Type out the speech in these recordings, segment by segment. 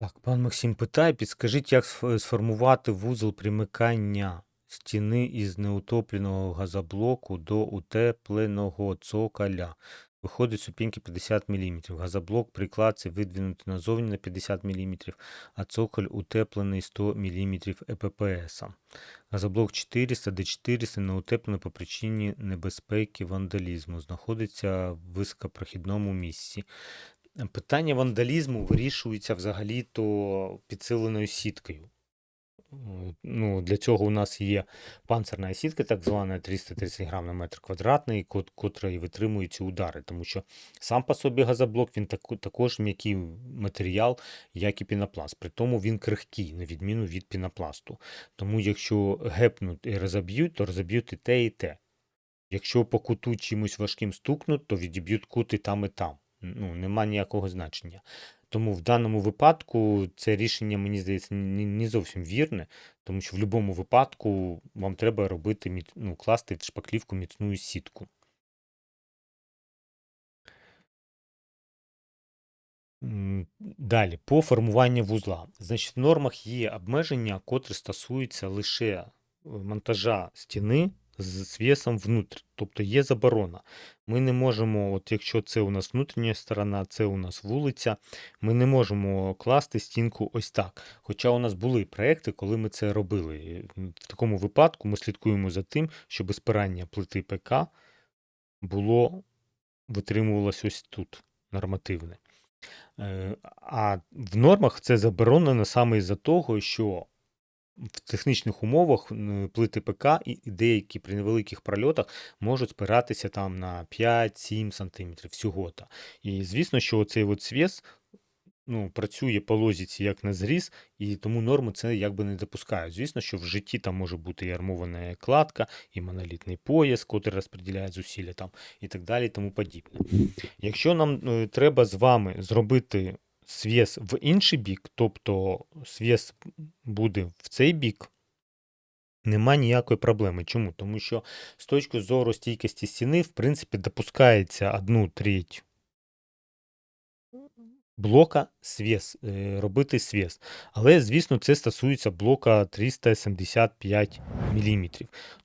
Так, пан Максим питає, підскажіть, як сформувати вузол примикання стіни із неутопленого газоблоку до утепленого цоколя. Виходить супінки 50 мм. Газоблок при кладці видвинутий назовні на 50 мм, а цоколь утеплений 100 мм ЕППС. Газоблок 400 Д400 не утеплений по причині небезпеки вандалізму. Знаходиться в високопрохідному місці. Питання вандалізму вирішується взагалі-то підсиленою сіткою. Ну, для цього у нас є панцирна сітка, так звана 330 грам на метр квадратний, кот- котра і витримує ці удари. Тому що сам по собі газоблок він також м'який матеріал, як і пінопласт. При тому він крихкий, на відміну від пінопласту. Тому якщо гепнуть і розоб'ють, то розоб'ють і те, і те. Якщо по куту чимось важким стукнуть, то відіб'ють кут і там, і там. Ну, нема ніякого значення. Тому в даному випадку це рішення, мені здається, не, зовсім вірне, тому що в будь-якому випадку вам треба робити, ну, класти в шпаклівку міцну сітку. Далі, по формуванню вузла. Значить, в нормах є обмеження, котрі стосуються лише е, монтажа стіни з свісом внутрі. Тобто є заборона. Ми не можемо, от якщо це у нас внутрішня сторона, це у нас вулиця, ми не можемо класти стінку ось так. Хоча у нас були проекти, коли ми це робили. В такому випадку ми слідкуємо за тим, щоб спирання плити ПК було витримувалось ось тут нормативне. Е, А в нормах це заборонено саме із-за того, що в технічних умовах плити ПК і деякі при невеликих прольотах можуть спиратися там на 5-7 см всього-то. І звісно, що цей от свіс ну, працює по лозіці як на зріз, і тому норми це якби не допускають. Звісно, що в житті там може бути і армована кладка, і монолітний пояс, котрий розподіляє зусилля там, і так далі, тому подібне. Якщо нам е, треба з вами зробити свіс в інший бік, тобто свіс буде в цей бік, нема ніякої проблеми. Чому? Тому що з точки зору стійкості стіни, в принципі, допускається одну треть блока свіс, е, робити свіс. Але, звісно, це стосується блока 375 мм.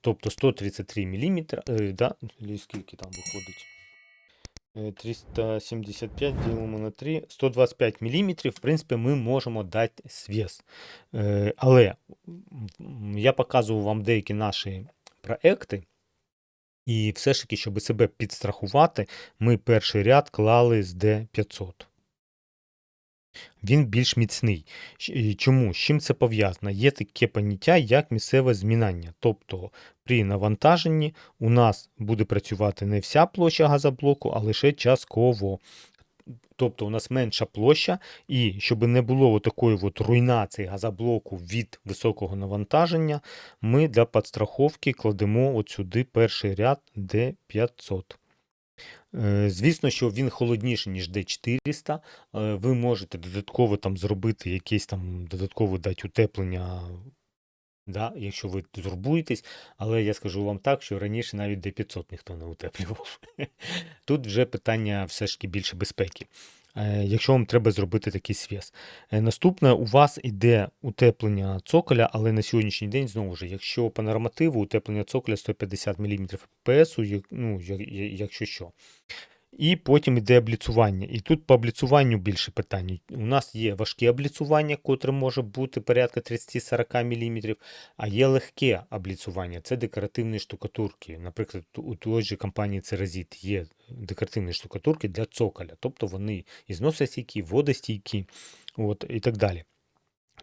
Тобто 133 мм, е, да, скільки там виходить? Е, 375 ділимо на 3, 125 мм, в принципі, ми можемо дати свіс. Е, Але я показував вам деякі наші проекти. І все ж таки, щоб себе підстрахувати, ми перший ряд клали з D500. Він більш міцний. Чому? З чим це пов'язано? Є таке поняття, як місцеве змінання. Тобто при навантаженні у нас буде працювати не вся площа газоблоку, а лише частково. Тобто у нас менша площа, і щоб не було такої от руйнації газоблоку від високого навантаження, ми для підстраховки кладемо от сюди перший ряд D500. Е, Звісно, що він холодніший, ніж D400. Е, Ви можете додатково там зробити якесь там додатково дати утеплення, да, якщо ви турбуєтесь. Але я скажу вам так, що раніше навіть D500 ніхто не утеплював. Тут вже питання все ж таки більше безпеки. Е, Якщо вам треба зробити такий свіс. Е, Наступне у вас іде утеплення цоколя, але на сьогоднішній день знову ж, якщо по нормативу утеплення цоколя 150 мм ППС, ну, якщо що. І потім йде обліцування. І тут по обліцуванню більше питань. У нас є важке обліцування, котре може бути порядка 30-40 мм, а є легке обліцування. Це декоративні штукатурки. Наприклад, у той же компанії Церазіт є декоративні штукатурки для цоколя. Тобто вони і водостійкі от, і так далі.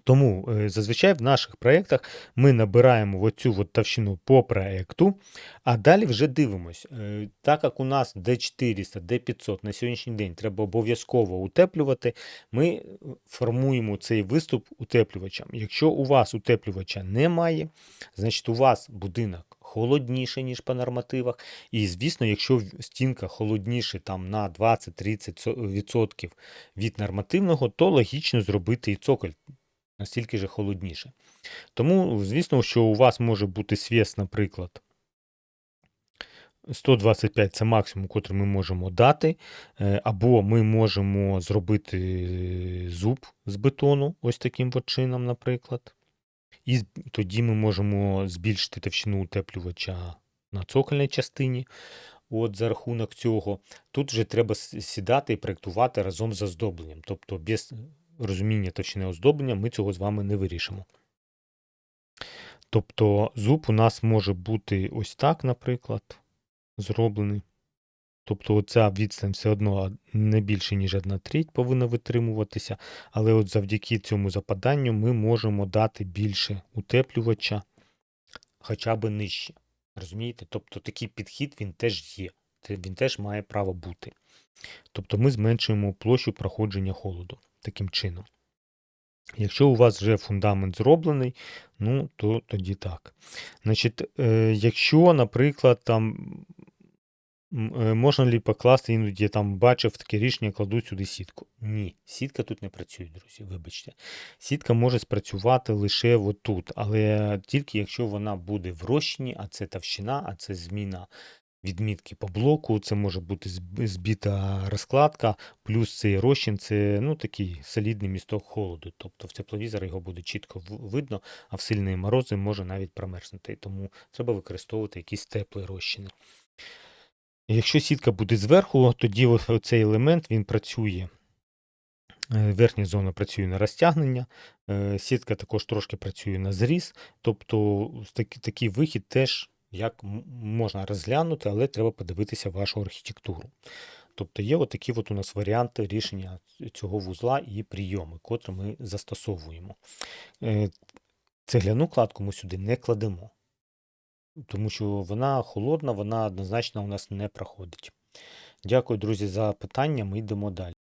Тому е, зазвичай в наших проєктах ми набираємо оцю от товщину по проєкту, а далі вже дивимось. Е, Так як у нас D400, D500 на сьогоднішній день треба обов'язково утеплювати, ми е, формуємо цей виступ утеплювачем. Якщо у вас утеплювача немає, значить у вас будинок холодніше, ніж по нормативах. І, звісно, якщо стінка холодніше там, на 20-30% від нормативного, то логічно зробити і цоколь настільки же холодніше. Тому, звісно, що у вас може бути свіс, наприклад, 125 це максимум, котрий ми можемо дати, е, або ми можемо зробити е, зуб з бетону, ось таким от чином, наприклад. І тоді ми можемо збільшити товщину утеплювача на цокольній частині. От за рахунок цього. Тут вже треба сідати і проєктувати разом з оздобленням. Тобто без розуміння товщини оздоблення ми цього з вами не вирішимо. Тобто зуб у нас може бути ось так, наприклад, зроблений. Тобто оця відстань все одно не більше, ніж 1 треть повинна витримуватися, але от завдяки цьому западанню ми можемо дати більше утеплювача, хоча б нижче. Розумієте? Тобто такий підхід він теж є. Він теж має право бути. Тобто ми зменшуємо площу проходження холоду таким чином. Якщо у вас вже фундамент зроблений, ну то тоді так. Значить, е, якщо, наприклад, там е, можна ли покласти, іноді там бачив таке рішення, кладуть сюди сітку. Ні, сітка тут не працює, друзі, вибачте. Сітка може спрацювати лише отут, але тільки якщо вона буде в розчині, а це товщина, а це зміна відмітки по блоку, це може бути зб- збита розкладка, плюс цей розчин це ну, такий солідний місток холоду. Тобто в тепловізор його буде чітко видно, а в сильні морози може навіть промерзнути. Тому треба використовувати якісь теплі розчини. Якщо сітка буде зверху, тоді оцей елемент він працює. е, Верхня зона працює на розтягнення, е, сітка також трошки працює на зріз. Тобто такий вихід теж як можна розглянути, але треба подивитися вашу архітектуру. Тобто є отакі от у нас варіанти рішення цього вузла і прийоми, котрі ми застосовуємо. Е, Цегляну кладку ми сюди не кладемо, тому що вона холодна, вона однозначно у нас не проходить. Дякую, друзі, за питання. Ми йдемо далі.